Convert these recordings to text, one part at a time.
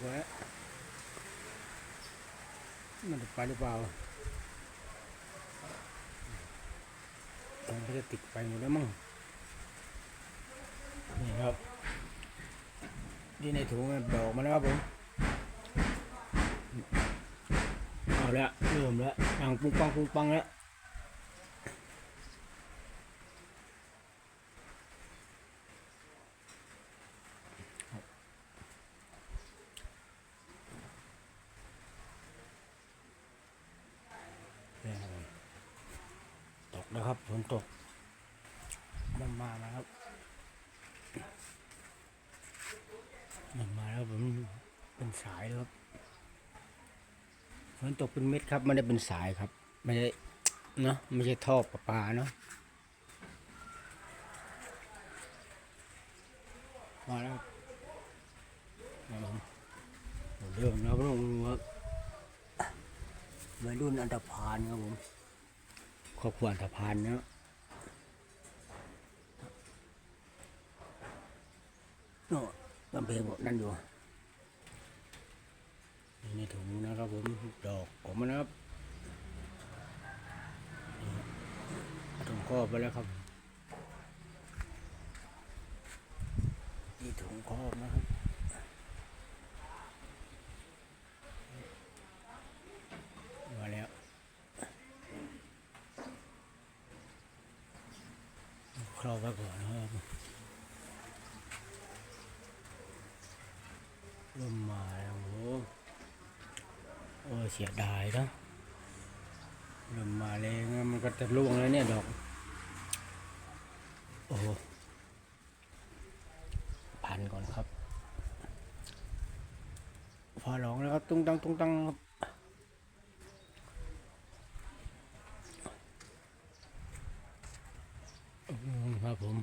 กว่ามันจะไปหรือเปล่ามันก็จะติดไปหมดแล้วมั้งนี่ครับนี่ในถุงมันดอกมาแล้วครับผมเอาละเริ่มแล้วอ่างปุ้งปังปุ้งปังแล้ว นี่ครับผมตก นะครับฝนตก มันมาแล้วครับ มันมาแล้วผมเป็นสายแล้วครับฝนตกเป็นเม็ดครับไม่ได้เป็นสายครับ ไม่ได้เนาะไม่ใช่ท่อประปาเนาะมาแล้วครับมาแล้วครับเรื่องนะครับเรื่องครับวัยรุ่นอันตพานครับผม ครอบครัวอันตพานเนาะโน่ลำเพลงบอกนั่นอยู่ในถุงนะครับผมดอกผมนะครับถุงครอบไปแล้วครับนี่ถุงครอบนะครับ มาแล้ว ครอบไว้ก่อนนะครับเริ่มมาแล้วโอ้โหโอ้เสียดายนะเริ่มมาเลยงั้นมันก็จะร่วงแล้วเนี่ยดอกโอ้โหพันก่อนครับฟ้าร้องแล้วครับตุ้งตังตุ้งตังครับ อืม ครับผม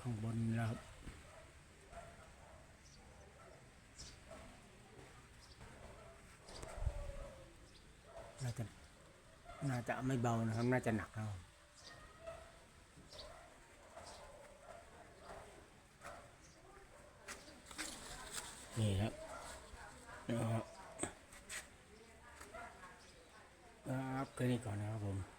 ข้างบนนะครับน่าจะน่าจะไม่เบานะครับ น่าจะหนักครับนี่ครับนะครับครับแค่นี้ก่อนนะครับผม